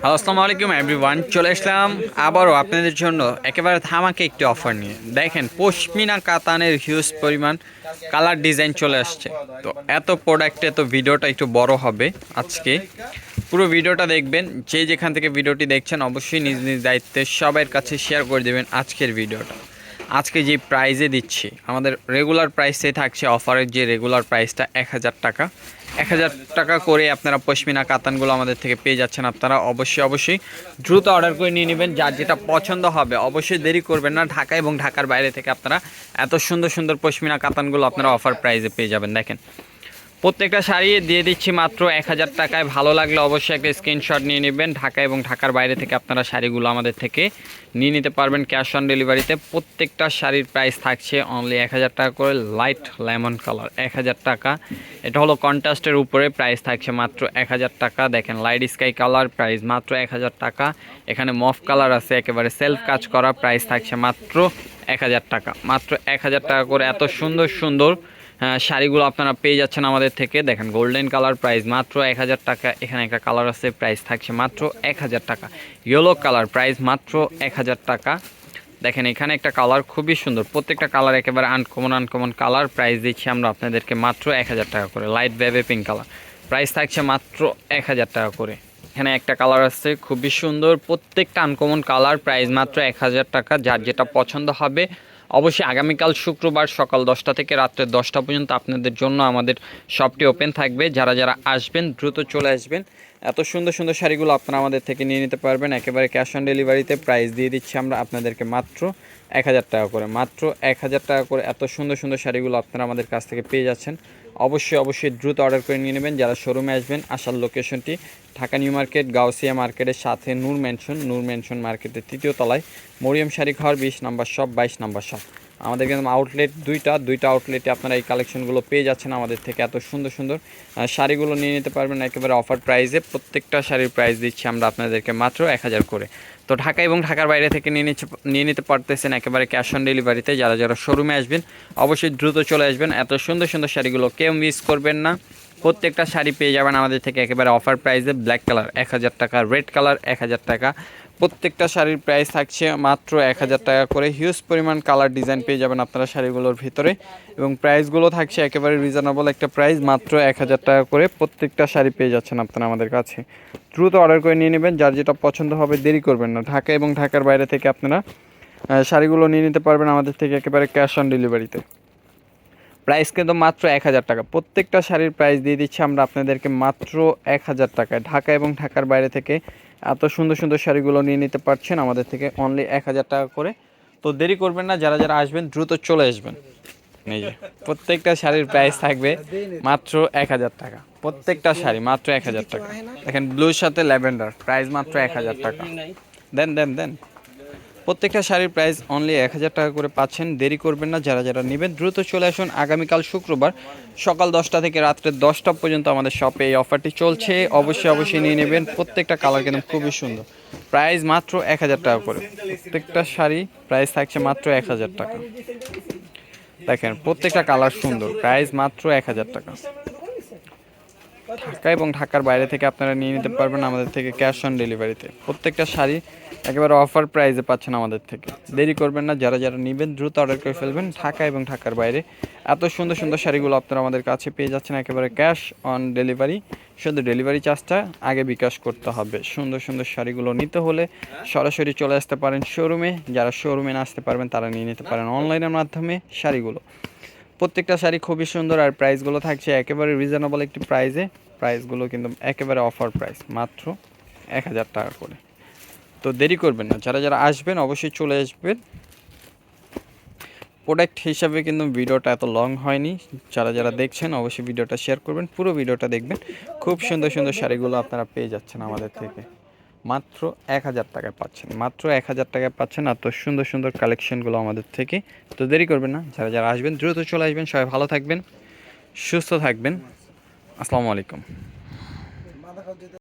Hello আসসালামু আলাইকুম everyone চলে আসলাম আবারও আপনাদের জন্য একেবারে থামাকে একটি অফার নিয়ে। দেখেন পশমিনা কাতানের হিউজ পরিমাণ কালার ডিজাইন চলে আসছে। তো এত প্রোডাক্টে তো ভিডিওটা একটু বড় হবে আজকে। পুরো ভিডিওটা দেখবেন, যে যেখান থেকে ভিডিওটি দেখছেন, অবশ্যই নিজ নিজ দায়িত্বে সবার কাছে শেয়ার করে দেবেন আজকের ভিডিওটা। আজকে যে প্রাইজে দিচ্ছি, আমাদের রেগুলার প্রাইসে থাকছে অফারের যে রেগুলার প্রাইসটা এক হাজার টাকা। এক হাজার টাকা করে আপনারা পশমিনা, কাতানগুলো আমাদের থেকে পেয়ে যাচ্ছেন আপনারা। অবশ্যই অবশ্যই দ্রুত অর্ডার করে নিয়ে নেবেন, যার যেটা পছন্দ হবে। অবশ্যই দেরি করবেন না, ঢাকা এবং ঢাকার বাইরে থেকে আপনারা এত সুন্দর সুন্দর পশমিনা, কাতানগুলো আপনারা অফার প্রাইজে পেয়ে যাবেন। দেখেন প্রত্যেকটা শাড়ি দিয়ে দিচ্ছি মাত্র এক হাজার টাকায়। ভালো লাগলে অবশ্যই একটা স্ক্রিনশট নিয়ে নেবেন। ঢাকা এবং ঢাকার বাইরে থেকে আপনারা শাড়িগুলো আমাদের থেকে নিয়ে নিতে পারবেন ক্যাশ অন ডেলিভারিতে প্রত্যেকটা শাড়ির প্রাইস থাকছে অনলি এক হাজার টাকা করে লাইট লেমন কালার এক হাজার টাকা। এটা হলো কন্ট্রাস্টের উপরে প্রাইস থাকছে মাত্র এক হাজার টাকা। দেখেন লাইট স্কাই কালার প্রাইস মাত্র এক হাজার টাকা। এখানে মফ কালার আছে, একেবারে সেলফ কাজ করা প্রাইস থাকছে মাত্র এক হাজার টাকা। মাত্র এক হাজার টাকা করে এত সুন্দর সুন্দর শাড়িগুলো আপনারা পেয়ে যাচ্ছেন আমাদের থেকে। দেখেন গোল্ডেন কালার প্রাইস মাত্র এক হাজার টাকা। এখানে একটা কালার আছে প্রাইস থাকছে মাত্র এক হাজার টাকা। ইয়েলো কালার প্রাইস মাত্র এক হাজার টাকা। দেখেন, এখানে একটা কালার খুবই সুন্দর। প্রত্যেকটা কালার একেবারে আনকমন আনকমন কালার প্রাইস দিচ্ছি আমরা আপনাদেরকে মাত্র এক হাজার টাকা করে। লাইট বেবে পিঙ্ক কালার প্রাইস থাকছে মাত্র এক হাজার টাকা করে। এখানে একটা কালার আছে, খুবই সুন্দর। প্রত্যেকটা আনকমন কালার প্রাইস মাত্র এক হাজার টাকা। যার যেটা পছন্দ হবে অবশ্যই আগামীকাল শুক্রবার সকাল দশটা থেকে রাত্রে দশটা পর্যন্ত আপনাদের জন্য আমাদের শপটি ওপেন থাকবে। যারা যারা আসবেন, দ্রুত চলে আসবেন। এত সুন্দর সুন্দর শাড়িগুলো আপনারা আমাদের থেকে নিয়ে নিতে পারবেন। একেবারে ক্যাশ অন ডেলিভারিতে প্রাইস দিয়ে দিচ্ছি আমরা আপনাদেরকে মাত্র এক হাজার টাকা করে। মাত্র এক হাজার টাকা করে এত সুন্দর সুন্দর শাড়িগুলো আপনারা আমাদের কাছ থেকে পেয়ে যাচ্ছেন। অবশ্যই অবশ্যই দ্রুত অর্ডার করে নিয়ে নেবেন। যারা শোরুমে আসবেন, আসার লোকেশনটি ঢাকা নিউ মার্কেট, গাউসিয়া মার্কেটের সাথে নূর ম্যানশন নূর ম্যানশন মার্কেটের তৃতীয় তলায় মরিয়ম শাড়ি ঘর, বিশ নাম্বার শপ বাইশ নাম্বার শপ আমাদের কিন্তু আউটলেট দুইটা দুইটা আউটলেটে আপনারা এই কালেকশনগুলো পেয়ে যাচ্ছেন আমাদের থেকে এত সুন্দর সুন্দর। শাড়িগুলো নিয়ে নিতে পারবেন একেবারে অফার প্রাইসে প্রত্যেকটা শাড়ির প্রাইস দিচ্ছি আমরা আপনাদেরকে মাত্র এক হাজার করে। তো ঢাকা এবং ঢাকার বাইরে থেকে নিয়ে নিচ্ছে, নিয়ে নিতে পারতেছেন একেবারে ক্যাশ অন ডেলিভারিতে যারা যারা শোরুমে আসবেন, অবশ্যই দ্রুত চলে আসবেন। এত সুন্দর সুন্দর শাড়িগুলো কেউ মিস করবেন না। প্রত্যেকটা শাড়ি পেয়ে যাবেন আমাদের থেকে একেবারে অফার প্রাইসে ব্ল্যাক কালার এক হাজার টাকা রেড কালার এক হাজার টাকা। প্রত্যেকটা শাড়ির প্রাইস থাকছে মাত্র এক হাজার টাকা করে। হিউজ পরিমাণ কালার ডিজাইন পেয়ে যাবেন আপনারা শাড়িগুলোর ভিতরে। এবং প্রাইসগুলো থাকছে একেবারে রিজনেবল একটা প্রাইস মাত্র এক হাজার টাকা করে প্রত্যেকটা শাড়ি পেয়ে যাচ্ছেন আপনারা আমাদের কাছে। দ্রুত অর্ডার করে নিয়ে নেবেন, যার যেটা পছন্দ হবে দেরি করবেন না। ঢাকা এবং ঢাকার বাইরে থেকে আপনারা শাড়িগুলো নিয়ে নিতে পারবেন আমাদের থেকে একেবারে ক্যাশ অন ডেলিভারিতে প্রাইস কিন্তু মাত্র এক হাজার টাকা। প্রত্যেকটা শাড়ির প্রাইস দিয়ে দিচ্ছি আমরা আপনাদেরকে মাত্র এক হাজার টাকায়। ঢাকা এবং ঢাকার বাইরে থেকে এত সুন্দর সুন্দর শাড়িগুলো নিয়ে নিতে পারছেন আমাদের থেকে অনলি এক হাজার টাকা করে। তো দেরি করবেন না, যারা যারা আসবেন দ্রুত চলে আসবেন। প্রত্যেকটা শাড়ির প্রাইস থাকবে মাত্র এক হাজার টাকা। প্রত্যেকটা শাড়ি মাত্র এক হাজার টাকা। দেখেন ব্লুর সাথে ল্যাভেন্ডার প্রাইস মাত্র এক হাজার টাকা। দেন দেন দেন। প্রত্যেকটা শাড়ির প্রাইস অনলি এক হাজার টাকা করে পাচ্ছেন। দেরি করবেন না, যারা যারা নেবেন, দ্রুত চলে আসুন। আগামীকাল শুক্রবার সকাল দশটা থেকে রাত্রে দশটা পর্যন্ত আমাদের শপে এই অফারটি চলছে। অবশ্যই অবশ্যই নিয়ে নেবেন। প্রত্যেকটা কালার কিন্তু খুবই সুন্দর। প্রাইস মাত্র এক হাজার টাকা করে। প্রত্যেকটা শাড়ি প্রাইস থাকছে মাত্র এক হাজার টাকা। দেখেন, প্রত্যেকটা কালার সুন্দর। প্রাইস মাত্র এক হাজার টাকা। ঢাকা এবং ঢাকার বাইরে থেকে আপনারা নিয়ে নিতে পারবেন আমাদের থেকে ক্যাশ অন ডেলিভারিতে। প্রত্যেকটা শাড়ি একেবারে অফার প্রাইসে পাচ্ছেন আমাদের থেকে। দেরি করবেন না, যারা যারা নেবেন, দ্রুত অর্ডার করে ফেলবেন ঢাকা এবং ঢাকার বাইরে। এত সুন্দর সুন্দর শাড়িগুলো আপনারা আমাদের কাছে পেয়ে যাচ্ছেন একেবারে ক্যাশ অন ডেলিভারি। শুধু ডেলিভারি চার্জটা আগে বিকাশ করতে হবে। সুন্দর সুন্দর শাড়িগুলো নিতে হলে সরাসরি চলে আসতে পারেন শোরুমে। যারা শোরুমে না আসতে পারবেন, তারা নিয়ে নিতে পারেন অনলাইনের মাধ্যমে শাড়িগুলো। প্রত্যেকটা শাড়ি খুবই সুন্দর আর প্রাইসগুলো থাকছে একেবারে রিজনেবল একটি প্রাইসে প্রাইসগুলো কিন্তু একেবারে অফার প্রাইস মাত্র এক হাজার টাকা করে। তো দেরি করবেন না, যারা যারা আসবেন অবশ্যই চলে আসবেন। প্রোডাক্ট হিসাবে কিন্তু ভিডিওটা এত লং হয়নি, যারা যারা দেখছেন অবশ্যই ভিডিওটা শেয়ার করবেন, পুরো ভিডিওটা দেখবেন। খুব সুন্দর সুন্দর শাড়িগুলো আপনারা পেয়ে যাচ্ছেন আমাদের থেকে। মাত্র এক হাজার টাকায় পাচ্ছেন। মাত্র এক হাজার টাকায় পাচ্ছেন। এত সুন্দর সুন্দর কালেকশনগুলো আমাদের থেকে। তো দেরি করবেন না। যারা যারা আসবেন, দ্রুত চলে আসবেন। সবাই ভালো থাকবেন, সুস্থ থাকবেন। আসসালামু আলাইকুম।